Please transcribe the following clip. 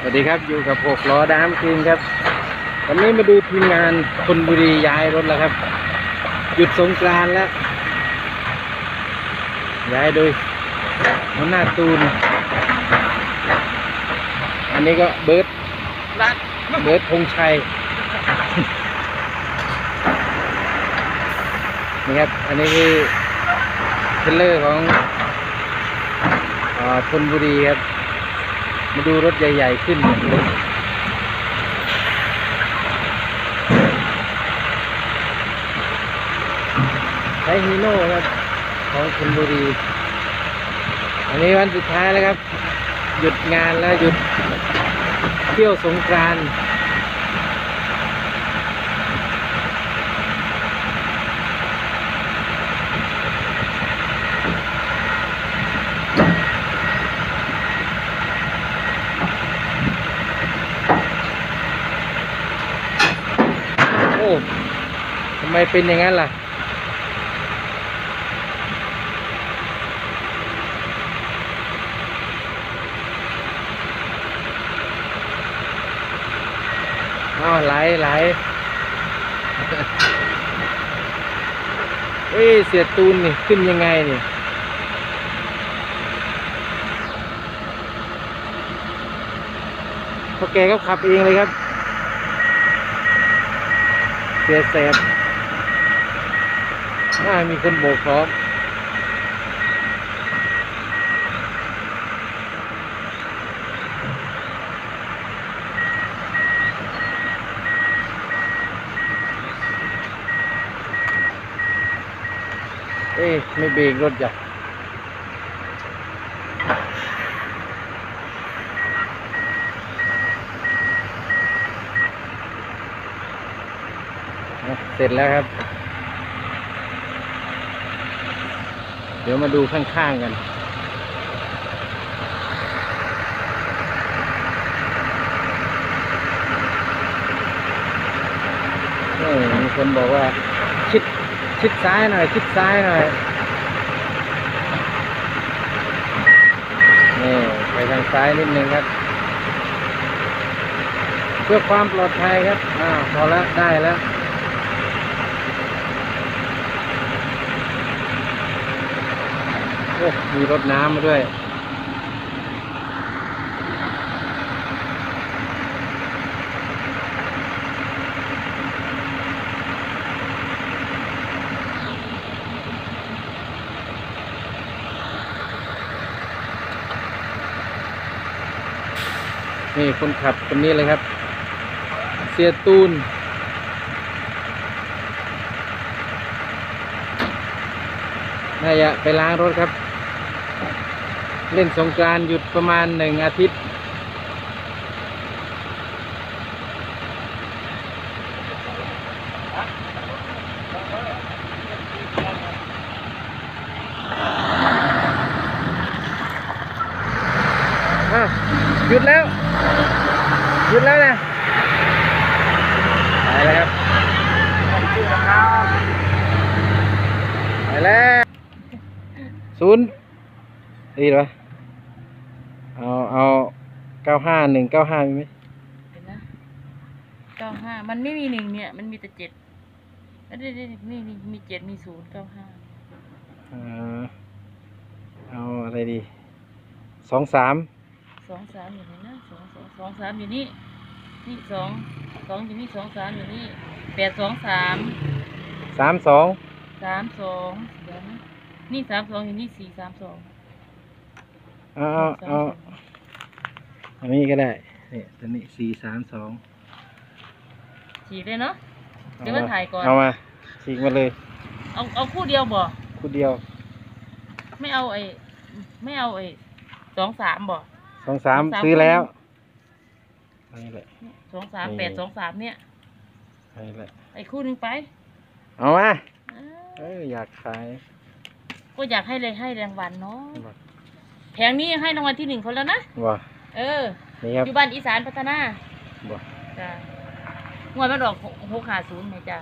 สวัสดีครับอยู่กับหกล้อดามคืนครับวันนี้มาดูทีมงานคนบุรีย้ายรถแล้วครับ หยุดสงกรานแล้ว ย้ายโดยหัวหน้าตูน อันนี้ก็เบิร์ดเบิร์ดพงชัยนี่ครับ อันนี้คือเทรลเลอร์ของอาชนบุรีครับ มาดูรถใหญ่ ๆ ขึ้นเลยใช้ฮีโน่ครับ ของชนบุรี อันนี้วันสุดท้ายแล้วครับ หยุดงานแล้วหยุดเที่ยวสงกรานต์ ทำไมเป็นอย่างนั้นล่ะอ้าวไหลไหลเอ้ยเสียตูนนี่ ขึ้นยังไงนี่พอแกก็ขับเองเลยครับ เสียแสบน่ามีคนโบกพร้อมเอ๊ะไม่เบรกรถจ้ะ เสร็จแล้วครับ เดี๋ยวมาดูข้างๆกันมีคนบอกว่า ชิดชิดซ้ายหน่อย ชิดซ้ายหน่อยนี่ไปทางซ้ายนิดนึงครับ เพื่อความปลอดภัยครับ อ้าวพอแล้วได้แล้ว โอ้มีรถน้ำมาด้วย นี่คนขับคนนี้เลยครับ เสียตูนน่าจะไปล้างรถครับ เล่นสงกรานต์หยุดประมาณหนึ่งอาทิตย์อะหยุดแล้ว หยุดแล้วนะไปแล้วครับไปแล้วศูนย์ดีหรอ เอาเอาเก้าห้าหนึ่งเก้าห้ามีไหมเห็นนะเก้าห้ามันไม่มีหนึ่งเนี่ย มันมีแต่เจ็ดแล้วนี่นี่นี่นี่มีเจ็ดมีศูนย์เก้าห้าอ่าเอาอะไรดีสองสามสองสามอยู่ไหนนะสองสองสองสามอยู่นี่นี่สองสองอยู่นี่สองสามอยู่นี่แปดสองสามสามสองสามสองเดี๋ยวนะนี่สามสองอยู่นี่สี่สามสอง เอาเอาเอาอันนี้ก็ได้นี่ตัวนี้สี่สามสองฉีกเลยเนาะ เดี๋ยวมาถ่ายก่อน เอามาฉีกมาเลย เอาเอาคู่เดียวบ่ คู่เดียว ไม่เอาไอ้ไม่เอาไอ้สองสามบ่ สองสามสองสาม ซื้อแล้วนี่แหละ สองสามนี่แปดสองสามเนี่ยนี่แหละ ไอ้คู่หนึงไปเอามาอ้าวเอ้ยอยากขายก็อยากให้เลยให้รางวัลเนาะ แผงนี้ให้รางวัลที่หนึ่งคนแล้วนะบ่เออ นี่ครับอยู่บ้านอีสานพัฒนาบ่ จ้ะงวดมันออกหกหาศูนย์ไหมจ้ะ